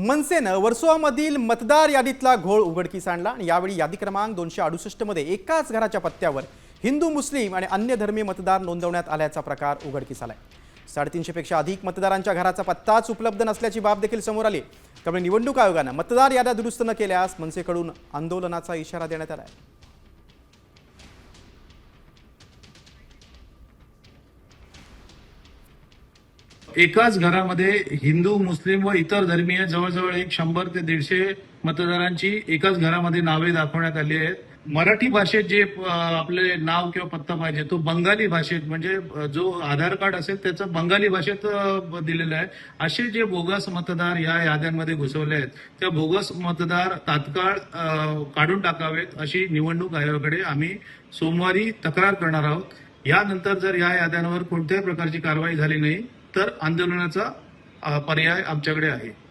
मनसेनं वर्सोवामधील मतदार यादीतला घोळ उघडकीस आणला आणि यावेळी यादी क्रमांक दोनशे अडुसष्टमध्ये एकाच घराच्या पत्त्यावर हिंदू मुस्लिम आणि अन्य धर्मीय मतदार नोंदवण्यात आल्याचा प्रकार उघडकीस आलाय. साडेतीनशेपेक्षा अधिक मतदारांच्या घराचा पत्ताच उपलब्ध नसल्याची बाब देखील समोर आली. त्यामुळे निवडणूक आयोगानं मतदार याद्या दुरुस्त न केल्यास मनसेकडून आंदोलनाचा इशारा देण्यात आला आहे एकाच घरामध्ये हिंदू मुस्लिम व इतर धर्मीय जवळजवळ एक शंभर ते दीडशे मतदारांची एकाच घरामध्ये नावे दाखवण्यात आली आहेत. मराठी भाषेत जे आपले नाव किंवा पत्ता पाहिजे तो बंगाली भाषेत म्हणजे जो आधार कार्ड असेल त्याचं बंगाली भाषेत दिलेलं आहे. असे जे बोगस मतदार या याद्यांमध्ये घुसवले आहेत त्या बोगस मतदार तात्काळ काढून टाकावेत अशी निवडणूक आयोगाकडे आम्ही सोमवारी तक्रार करणार आहोत. यानंतर जर या याद्यांवर कोणत्याही प्रकारची कारवाई झाली नाही तर आंदोलनाचा पर्याय आमच्याकडे आहे.